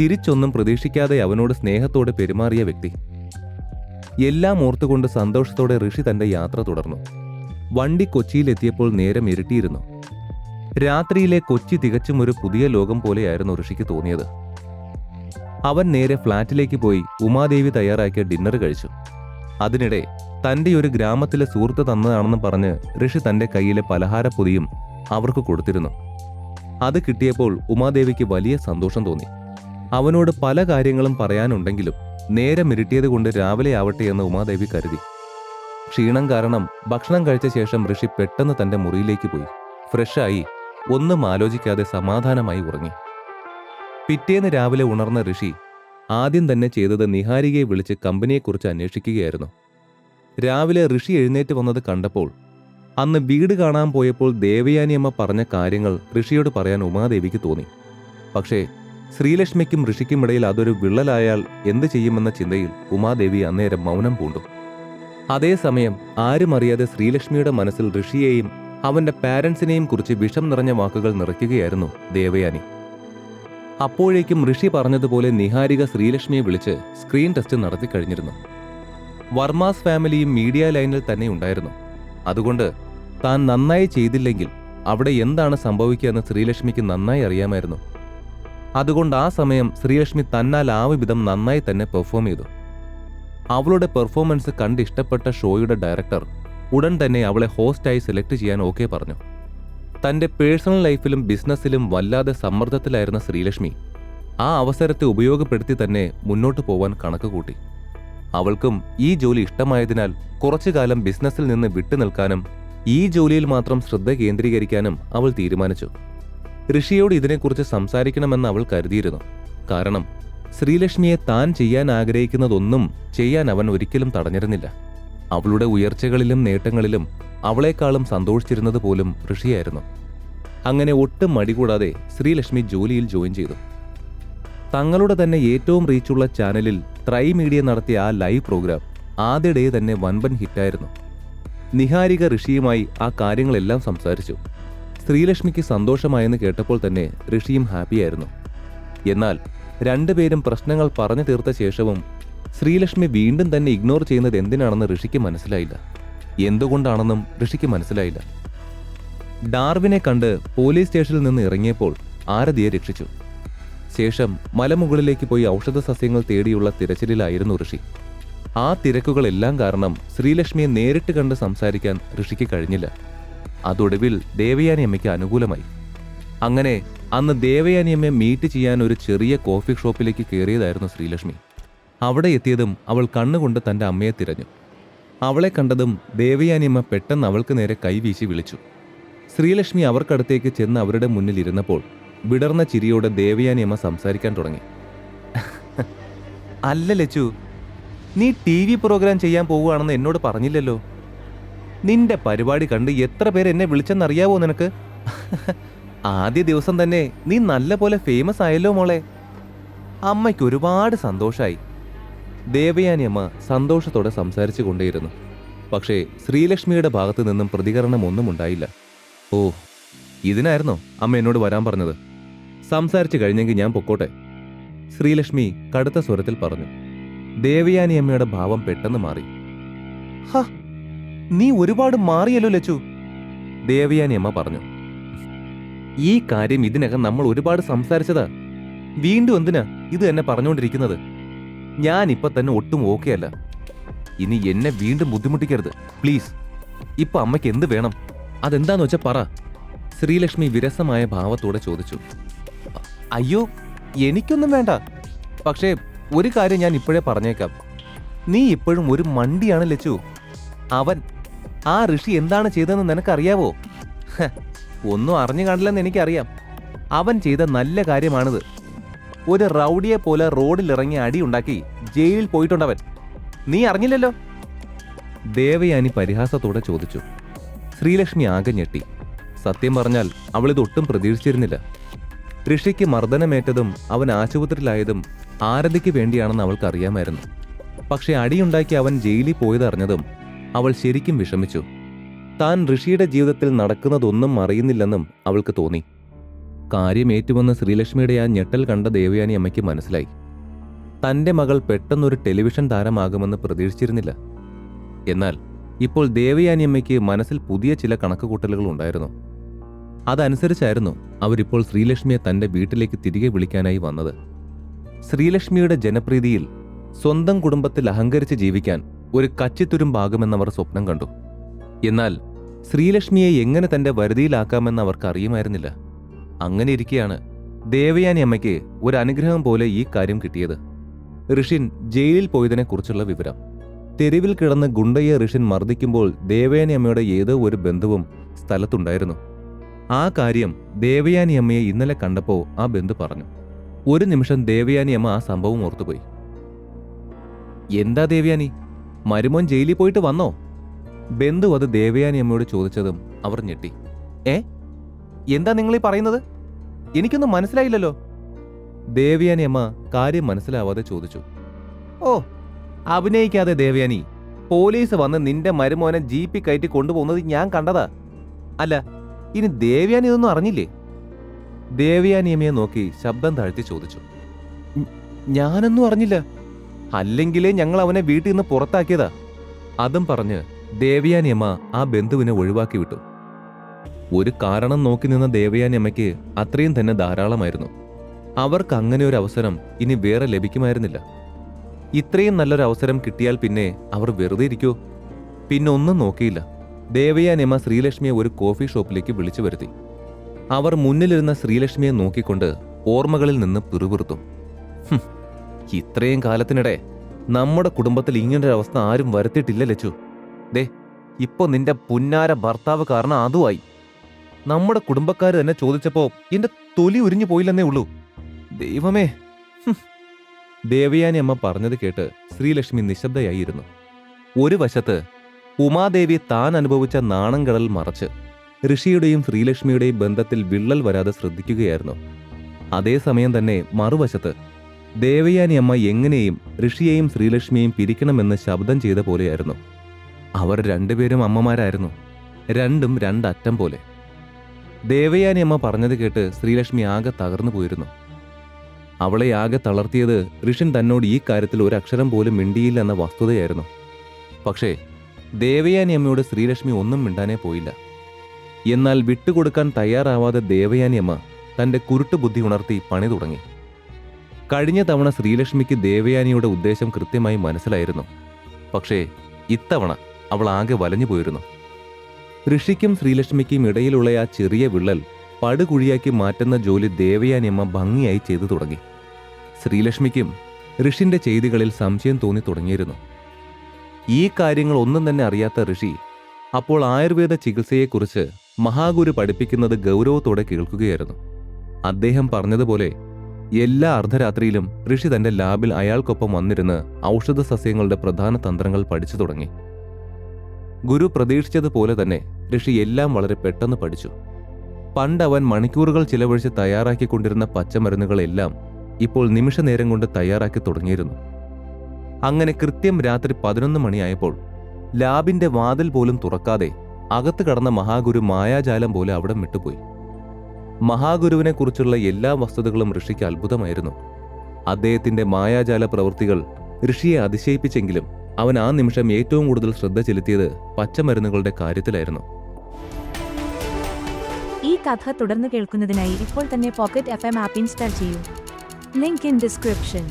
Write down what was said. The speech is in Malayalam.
തിരിച്ചൊന്നും പ്രതീക്ഷിക്കാതെ അവനോട് സ്നേഹത്തോടെ പെരുമാറിയ വ്യക്തി. എല്ലാം ഓർത്തുകൊണ്ട് സന്തോഷത്തോടെ ഋഷി തന്റെ യാത്ര തുടർന്നു. വണ്ടി കൊച്ചിയിലെത്തിയപ്പോൾ നേരം ഇരുട്ടിയിരുന്നു. രാത്രിയിലെ കൊച്ചി തികച്ചും ഒരു പുതിയ ലോകം പോലെയായിരുന്നു ഋഷിക്ക് തോന്നിയത്. അവൻ നേരെ ഫ്ളാറ്റിലേക്ക് പോയി ഉമാദേവി തയ്യാറാക്കിയ ഡിന്നർ കഴിച്ചു. അതിനിടെ തന്റെ ഒരു ഗ്രാമത്തിലെ സുഹൃത്ത് തന്നതാണെന്ന് പറഞ്ഞ് ഋഷി തന്റെ കയ്യിലെ പലഹാരപ്പൊതിയും അവർക്ക് കൊടുത്തിരുന്നു. അത് കിട്ടിയപ്പോൾ ഉമാദേവിക്ക് വലിയ സന്തോഷം തോന്നി. അവനോട് പല കാര്യങ്ങളും പറയാനുണ്ടെങ്കിലും നേരം ഇരുട്ടിയത് കൊണ്ട് രാവിലെ ആവട്ടെ എന്ന് ഉമാദേവി കരുതി. ക്ഷീണം കാരണം ഭക്ഷണം കഴിച്ച ശേഷം ഋഷി പെട്ടെന്ന് തന്റെ മുറിയിലേക്ക് പോയി. ഫ്രഷായി ഒന്നും ആലോചിക്കാതെ സമാധാനമായി ഉറങ്ങി. പിറ്റേന്ന് രാവിലെ ഉണർന്ന ഋഷി ആദ്യം തന്നെ ചെയ്തത് നിഹാരികയെ വിളിച്ച് കമ്പനിയെക്കുറിച്ച് അന്വേഷിക്കുകയായിരുന്നു. രാവിലെ ഋഷി എഴുന്നേറ്റ് വന്നത് കണ്ടപ്പോൾ അന്ന് വീട് കാണാൻ പോയപ്പോൾ ദേവയാനിയമ്മ പറഞ്ഞ കാര്യങ്ങൾ ഋഷിയോട് പറയാൻ ഉമാദേവിക്ക് തോന്നി. പക്ഷേ ശ്രീലക്ഷ്മിക്കും ഋഷിക്കുമിടയിൽ അതൊരു വിള്ളലായാൽ എന്ത് ചെയ്യുമെന്ന ചിന്തയിൽ ഉമാദേവി അന്നേരം മൗനം പൂണ്ടു. അതേസമയം ആരും അറിയാതെ ശ്രീലക്ഷ്മിയുടെ മനസ്സിൽ ഋഷിയെയും അവന്റെ പാരൻസിനെയും കുറിച്ച് വിഷം നിറഞ്ഞ വാക്കുകൾ നിറയ്ക്കുകയായിരുന്നു ദേവയാനി. അപ്പോഴേക്കും ഋഷി പറഞ്ഞതുപോലെ നിഹാരിക ശ്രീലക്ഷ്മിയെ വിളിച്ച് സ്ക്രീൻ ടെസ്റ്റ് നടത്തി കഴിഞ്ഞിരുന്നു. വർമാസ് ഫാമിലിയും മീഡിയ ലൈനിൽ തന്നെ ഉണ്ടായിരുന്നു. അതുകൊണ്ട് താൻ നന്നായി ചെയ്തില്ലെങ്കിൽ അവിടെ എന്താണ് സംഭവിക്കുക എന്ന് ശ്രീലക്ഷ്മിക്ക് നന്നായി അറിയാമായിരുന്നു. അതുകൊണ്ട് ആ സമയം ശ്രീലക്ഷ്മി തന്നാൽ ആ വിധം നന്നായി തന്നെ പെർഫോം ചെയ്തു. അവളുടെ പെർഫോമൻസ് കണ്ട് ഇഷ്ടപ്പെട്ട ഷോയുടെ ഡയറക്ടർ ഉടൻ തന്നെ അവളെ ഹോസ്റ്റായി സെലക്ട് ചെയ്യാൻ ഓക്കെ പറഞ്ഞു. തന്റെ പേഴ്സണൽ ലൈഫിലും ബിസിനസ്സിലും വല്ലാതെ സമ്മർദ്ദത്തിലായിരുന്ന ശ്രീലക്ഷ്മി ആ അവസരത്തെ ഉപയോഗപ്പെടുത്തി തന്നെ മുന്നോട്ട് പോവാൻ കണക്ക് കൂട്ടി. അവൾക്കും ഈ ജോലി ഇഷ്ടമായതിനാൽ കുറച്ചു കാലം ബിസിനസ്സിൽ നിന്ന് വിട്ടുനിൽക്കാനും ഈ ജോലിയിൽ മാത്രം ശ്രദ്ധ കേന്ദ്രീകരിക്കാനും അവൾ തീരുമാനിച്ചു. ഋഷിയോട് ഇതിനെക്കുറിച്ച് സംസാരിക്കണമെന്ന് അവൾ കരുതിയിരുന്നു. കാരണം ശ്രീലക്ഷ്മിയെ താൻ ചെയ്യാൻ ആഗ്രഹിക്കുന്നതൊന്നും ചെയ്യാൻ അവൻ ഒരിക്കലും തടഞ്ഞിരുന്നില്ല. അവളുടെ ഉയർച്ചകളിലും നേട്ടങ്ങളിലും അവളെക്കാളും സന്തോഷിച്ചിരുന്നത് പോലും ഋഷിയായിരുന്നു. അങ്ങനെ ഒട്ടും മടികൂടാതെ ശ്രീലക്ഷ്മി ജോലിയിൽ ജോയിൻ ചെയ്തു. തങ്ങളുടെ തന്നെ ഏറ്റവും റീച്ചുള്ള ചാനലിൽ ട്രൈ മീഡിയ നടത്തിയ ആ ലൈവ് പ്രോഗ്രാം ആദ്യ ഡേ തന്നെ വൻപൻ ഹിറ്റായിരുന്നു. നിഹാരിക ഋഷിയുമായി ആ കാര്യങ്ങളെല്ലാം സംസാരിച്ചു. ശ്രീലക്ഷ്മിക്ക് സന്തോഷമായെന്ന് കേട്ടപ്പോൾ തന്നെ ഋഷിയും ഹാപ്പിയായിരുന്നു. എന്നാൽ രണ്ടുപേരും പ്രശ്നങ്ങൾ പറഞ്ഞു തീർത്ത ശേഷവും ശ്രീലക്ഷ്മി വീണ്ടും തന്നെ ഇഗ്നോർ ചെയ്യുന്നത് എന്തിനാണെന്ന് ഋഷിക്ക് മനസ്സിലായില്ല. എന്തുകൊണ്ടാണെന്നും ഋഷിക്ക് മനസ്സിലായില്ല. ഡാർവിനെ കണ്ട് പോലീസ് സ്റ്റേഷനിൽ നിന്ന് ഇറങ്ങിയപ്പോൾ ആരതിയെ രക്ഷിച്ചു. ശേഷം മലമുകളിലേക്ക് പോയി ഔഷധ സസ്യങ്ങൾ തേടിയുള്ള തിരച്ചിലിലായിരുന്നു ഋഷി. ആ തിരക്കുകളെല്ലാം കാരണം ശ്രീലക്ഷ്മിയെ നേരിട്ട് കണ്ട് സംസാരിക്കാൻ ഋഷിക്ക് കഴിഞ്ഞില്ല. അതൊടുവിൽ ദേവയാനിയമ്മയ്ക്ക് അനുകൂലമായി. അങ്ങനെ അന്ന് ദേവയാനിയമ്മയെ മീറ്റ് ചെയ്യാൻ ഒരു ചെറിയ കോഫി ഷോപ്പിലേക്ക് കയറിയതായിരുന്നു ശ്രീലക്ഷ്മി. അവിടെ എത്തിയതും അവൾ കണ്ണുകൊണ്ട് തന്റെ അമ്മയെ തിരഞ്ഞു. അവളെ കണ്ടതും ദേവയാനിയമ്മ പെട്ടെന്ന് അവൾക്ക് നേരെ കൈവീശി വിളിച്ചു. ശ്രീലക്ഷ്മി അവർക്കടുത്തേക്ക് ചെന്ന് അവരുടെ മുന്നിൽ ഇരുന്നപ്പോൾ വിടർന്ന ചിരിയോടെ ദേവയാനിയമ്മ സംസാരിക്കാൻ തുടങ്ങി. അല്ല ലച്ചു നീ ടി വി പ്രോഗ്രാം ചെയ്യാൻ പോവുകയാണെന്ന് എന്നോട് പറഞ്ഞില്ലല്ലോ. നിന്റെ പരിപാടി കണ്ട് എത്ര പേര് എന്നെ വിളിച്ചെന്നറിയാവോ നിനക്ക്? ആദ്യ ദിവസം തന്നെ നീ നല്ല പോലെ ഫേമസ് ആയല്ലോ മോളെ. അമ്മയ്ക്ക് ഒരുപാട് സന്തോഷമായി ദേവയാനി അമ്മ സന്തോഷത്തോടെ സംസാരിച്ചു കൊണ്ടേയിരുന്നു. പക്ഷേ ശ്രീലക്ഷ്മിയുടെ ഭാഗത്തു നിന്നും പ്രതികരണം ഒന്നും ഉണ്ടായില്ല. ഓ ഇതിനായിരുന്നോ അമ്മ എന്നോട് വരാൻ പറഞ്ഞത്? സംസാരിച്ചു കഴിഞ്ഞെങ്കിൽ ഞാൻ പൊക്കോട്ടെ? ശ്രീലക്ഷ്മി കടുത്ത സ്വരത്തിൽ പറഞ്ഞു. ദേവയാനി അമ്മയുടെ ഭാവം പെട്ടെന്ന് മാറി. ഹ നീ ഒരുപാട് മാറിയല്ലോ ലച്ചു. ദേവയാനി അമ്മ പറഞ്ഞു. ഈ കാര്യം ഇതിനകം നമ്മൾ ഒരുപാട് സംസാരിച്ചതാ. വീണ്ടും എന്തിനാ ഇത് എന്നെ പറഞ്ഞുകൊണ്ടിരിക്കുന്നത്? ഞാൻ ഇപ്പൊ തന്നെ ഒട്ടും ഓക്കെ അല്ല. ഇനി എന്നെ വീണ്ടും ബുദ്ധിമുട്ടിക്കരുത്. പ്ലീസ് ഇപ്പൊ അമ്മയ്ക്ക് എന്ത് വേണം? അതെന്താന്ന് വെച്ചാ പറ. ശ്രീലക്ഷ്മി വിരസമായ ഭാവത്തോടെ ചോദിച്ചു. അയ്യോ എനിക്കൊന്നും വേണ്ട. പക്ഷേ ഒരു കാര്യം ഞാൻ ഇപ്പോഴേ പറഞ്ഞേക്കാം. നീ ഇപ്പോഴും ഒരു മണ്ടിയാണ് ലച്ചു. അവൻ ആ ഋഷി എന്താണ് ചെയ്തതെന്ന് നിനക്കറിയാവോ? ഒന്നും അറിഞ്ഞു കാണില്ലെന്ന് എനിക്കറിയാം. അവൻ ചെയ്ത നല്ല കാര്യമാണിത്. ഒരു റൗഡിയെ പോലെ റോഡിലിറങ്ങി അടിയുണ്ടാക്കി ജയിലിൽ പോയിട്ടുണ്ടവൻ. നീ അറിഞ്ഞില്ലല്ലോ? ദേവയാനി പരിഹാസത്തോടെ ചോദിച്ചു. ശ്രീലക്ഷ്മി ആകെ ഞെട്ടി. സത്യം പറഞ്ഞാൽ അവളിത് ഒട്ടും പ്രതീക്ഷിച്ചിരുന്നില്ല. ഋഷിക്ക് മർദ്ദനമേറ്റതും അവൻ ആശുപത്രിയിലായതും ആരതിക്ക് വേണ്ടിയാണെന്ന് അവൾക്കറിയാമായിരുന്നു. പക്ഷെ അടിയുണ്ടാക്കി അവൻ ജയിലിൽ പോയതറിഞ്ഞതും അവൾ ശരിക്കും വിഷമിച്ചു. താൻ ഋഷിയുടെ ജീവിതത്തിൽ നടക്കുന്നതൊന്നും അറിയുന്നില്ലെന്നും അവൾക്ക് തോന്നി. കാര്യമേറ്റുവന്ന ശ്രീലക്ഷ്മിയുടെ ആ ഞെട്ടൽ കണ്ട ദേവയാനി അമ്മയ്ക്ക് മനസ്സിലായി. തന്റെ മകൾ പെട്ടെന്നൊരു ടെലിവിഷൻ താരമാകുമെന്ന് പ്രതീക്ഷിച്ചിരുന്നില്ല. എന്നാൽ ഇപ്പോൾ ദേവയാനി അമ്മയ്ക്ക് മനസ്സിൽ പുതിയ ചില കണക്കുകൂട്ടലുകൾ ഉണ്ടായിരുന്നു. അതനുസരിച്ചായിരുന്നു അവരിപ്പോൾ ശ്രീലക്ഷ്മിയെ തന്റെ വീട്ടിലേക്ക് തിരികെ വിളിക്കാനായി വന്നത്. ശ്രീലക്ഷ്മിയുടെ ജനപ്രീതിയിൽ സ്വന്തം കുടുംബത്തിൽ അഹങ്കരിച്ച് ജീവിക്കാൻ ഒരു കച്ചിത്തുരുമ്പാകുമെന്നവർ സ്വപ്നം കണ്ടു. എന്നാൽ ശ്രീലക്ഷ്മിയെ എങ്ങനെ തന്റെ വരുതിയിലാക്കാമെന്ന് അവർക്ക് അറിയുമായിരുന്നില്ല അങ്ങനെ ഇരിക്കെയാണ് ദേവയാനി അമ്മയ്ക്ക് ഒരു അനുഗ്രഹം പോലെ ഈ കാര്യം കിട്ടിയത്. ഋഷിൻ ജയിലിൽ പോയതിനെക്കുറിച്ചുള്ള വിവരം. തെരുവിൽ കിടന്ന് ഗുണ്ടയെ ഋഷിൻ മർദ്ദിക്കുമ്പോൾ ദേവയാനി അമ്മയുടെ ഏതോ ഒരു ബന്ധുവും സ്ഥലത്തുണ്ടായിരുന്നു. ആ കാര്യം ദേവയാനി അമ്മയെ ഇന്നലെ കണ്ടപ്പോൾ ആ ബന്ധു പറഞ്ഞു. ഒരു നിമിഷം ദേവയാനി അമ്മ ആ സംഭവം ഓർത്തുപോയി. എന്താ ദേവയാനി? മരുമോൻ ജയിലിൽ പോയിട്ട് വന്നോ? ബന്ധു അത് ദേവയാനി അമ്മയോട് ചോദിച്ചതും അവർ ഞെട്ടി. ഏ? എന്താ നിങ്ങൾ ഈ പറയുന്നത്? എനിക്കൊന്നും മനസ്സിലായില്ലല്ലോ. ദേവയാനി അമ്മ കാര്യം മനസ്സിലാവാതെ ചോദിച്ചു. ഓ അഭിനയിക്കാതെ ദേവയാനി പോലീസ് വന്ന് നിന്റെ മരുമോനെ ജീപ്പി കയറ്റി കൊണ്ടുപോകുന്നത് ഞാൻ കണ്ടതാ. അല്ല ഇനി ദേവയാനി ഇതൊന്നും അറിഞ്ഞില്ലേ? ദേവയാനിയമ്മയെ നോക്കി ശബ്ദം താഴ്ത്തി ചോദിച്ചു. "ഞ- ഞാനൊന്നും അറിഞ്ഞില്ല. അല്ലെങ്കിലേ ഞങ്ങൾ അവനെ വീട്ടിൽ നിന്ന് പുറത്താക്കിയതാ. അതും പറഞ്ഞ് ദേവയാനിയമ്മ ആ ബന്ധുവിനെ ഒഴിവാക്കി വിട്ടു. ഒരു കാരണം നോക്കി നിന്ന ദേവയാനിയമ്മയ്ക്ക് അത്രയും തന്നെ ധാരാളമായിരുന്നു. അവർക്ക് അങ്ങനെ ഒരു അവസരം ഇനി വേറെ ലഭിക്കുമായിരുന്നില്ല. ഇത്രയും നല്ലൊരു അവസരം കിട്ടിയാൽ പിന്നെ അവർ വെറുതെ ഇരിക്കോ? പിന്നെ ഒന്നും നോക്കിയില്ല. ദേവയാനിയമ്മ ശ്രീലക്ഷ്മിയെ ഒരു കോഫി ഷോപ്പിലേക്ക് വിളിച്ചു വരുത്തി. അവർ മുന്നിലിരുന്ന ശ്രീലക്ഷ്മിയെ നോക്കിക്കൊണ്ട് ഓർമ്മകളിൽ നിന്ന് പിറുപിറുത്തു. "ഹും, ഇത്രയും കാലത്തിനിടെ നമ്മുടെ കുടുംബത്തിൽ ഇങ്ങനൊരു അവസ്ഥ ആരും വരുത്തിയിട്ടില്ല ലച്ചു. ദേ ഇപ്പൊ നിന്റെ പുന്നാര ഭർത്താവ് കാരണം അതുമായി. നമ്മുടെ കുടുംബക്കാർ തന്നെ ചോദിച്ചപ്പോ എന്റെ തൊലി ഉരിഞ്ഞു പോയില്ലെന്നേ ഉള്ളൂ. ദൈവമേ. ദേവയാനി അമ്മ പറഞ്ഞത് കേട്ട് ശ്രീലക്ഷ്മി നിശബ്ദയായിരുന്നു. ഒരു വശത്ത് ഉമാദേവി താൻ അനുഭവിച്ച നാണംകടൽ മറച്ച് ഋഷിയുടെയും ശ്രീലക്ഷ്മിയുടെയും ബന്ധത്തിൽ വിള്ളൽ വരാതെ ശ്രദ്ധിക്കുകയായിരുന്നു. അതേസമയം തന്നെ മറുവശത്ത് ദേവയാനി അമ്മ എങ്ങനെയും ഋഷിയെയും ശ്രീലക്ഷ്മിയെയും പിരിക്കണമെന്ന് ശബ്ദം ചെയ്ത പോലെയായിരുന്നു. അവർ രണ്ടുപേരും അമ്മമാരായിരുന്നു. രണ്ടും രണ്ടറ്റം പോലെ. ദേവയാനി അമ്മ പറഞ്ഞത് കേട്ട് ശ്രീലക്ഷ്മി ആകെ തകർന്നു പോയിരുന്നു. അവളെ ആകെ തളർത്തിയത് ഋഷൻ തന്നോട് ഈ കാര്യത്തിൽ ഒരു അക്ഷരം പോലും മിണ്ടിയില്ല എന്ന വസ്തുതയായിരുന്നു. പക്ഷേ ദേവയാനി അമ്മയോട് ശ്രീലക്ഷ്മി ഒന്നും മിണ്ടാനേ പോയില്ല. എന്നാൽ വിട്ടുകൊടുക്കാൻ തയ്യാറാവാതെ ദേവയാനി അമ്മ തന്റെ കുരുട്ട് ബുദ്ധി ഉണർത്തി പണി തുടങ്ങി. കഴിഞ്ഞ തവണ ശ്രീലക്ഷ്മിക്ക് ദേവയാനിയുടെ ഉദ്ദേശം കൃത്യമായി മനസ്സിലായിരുന്നു. പക്ഷേ ഇത്തവണ അവൾ ആകെ വലഞ്ഞു പോയിരുന്നു. ഋഷിക്കും ശ്രീലക്ഷ്മിക്കും ഇടയിലുള്ള ആ ചെറിയ വിള്ളൽ പടുകുഴിയാക്കി മാറ്റുന്ന ജോലി ദേവയാനിയമ്മ ഭംഗിയായി ചെയ്തു തുടങ്ങി. ശ്രീലക്ഷ്മിക്കും ഋഷിന്റെ ചെയ്തികളിൽ സംശയം തോന്നി തുടങ്ങിയിരുന്നു. ഈ കാര്യങ്ങൾ ഒന്നും തന്നെ അറിയാത്ത ഋഷി അപ്പോൾ ആയുർവേദ ചികിത്സയെക്കുറിച്ച് മഹാഗുരു പഠിപ്പിക്കുന്നത് ഗൗരവത്തോടെ കേൾക്കുകയായിരുന്നു. അദ്ദേഹം പറഞ്ഞതുപോലെ എല്ലാ അർദ്ധരാത്രിയിലും ഋഷി തന്റെ ലാബിൽ അയാൾക്കൊപ്പം വന്നിരുന്ന് ഔഷധ സസ്യങ്ങളുടെ പ്രധാന തന്ത്രങ്ങൾ പഠിച്ചു തുടങ്ങി. ഗുരു പ്രതീക്ഷിച്ചതുപോലെ തന്നെ ഋഷി എല്ലാം വളരെ പെട്ടെന്ന് പഠിച്ചു. പണ്ട് അവൻ മണിക്കൂറുകൾ ചിലവഴിച്ച് തയ്യാറാക്കിക്കൊണ്ടിരുന്ന പച്ചമരുന്നുകളെല്ലാം ഇപ്പോൾ നിമിഷനേരം കൊണ്ട് തയ്യാറാക്കി തുടങ്ങിയിരുന്നു. അങ്ങനെ കൃത്യം രാത്രി പതിനൊന്ന് മണിയായപ്പോൾ ലാബിന്റെ വാതിൽ പോലും തുറക്കാതെ അകത്ത് കടന്ന മഹാഗുരു മായാജാലം പോലെ അവിടെ വിട്ടുപോയി. മഹാഗുരുവിനെക്കുറിച്ചുള്ള എല്ലാ വസ്തുതകളും ഋഷിക്ക് അത്ഭുതമായിരുന്നു. അദ്ദേഹത്തിന്റെ മായാജാല പ്രവൃത്തികൾ ഋഷിയെ അതിശയിപ്പിച്ചെങ്കിലും അവൻ ആ നിമിഷം ഏറ്റവും കൂടുതൽ ശ്രദ്ധ ചെലുത്തിയത് പച്ചമരുന്നുകളുടെ കാര്യത്തിലായിരുന്നു. ഈ കഥ തുടർന്ന് കേൾക്കുന്നതിനായി ഇപ്പോൾ തന്നെ pocket F M app install ചെയ്യൂ. Link in description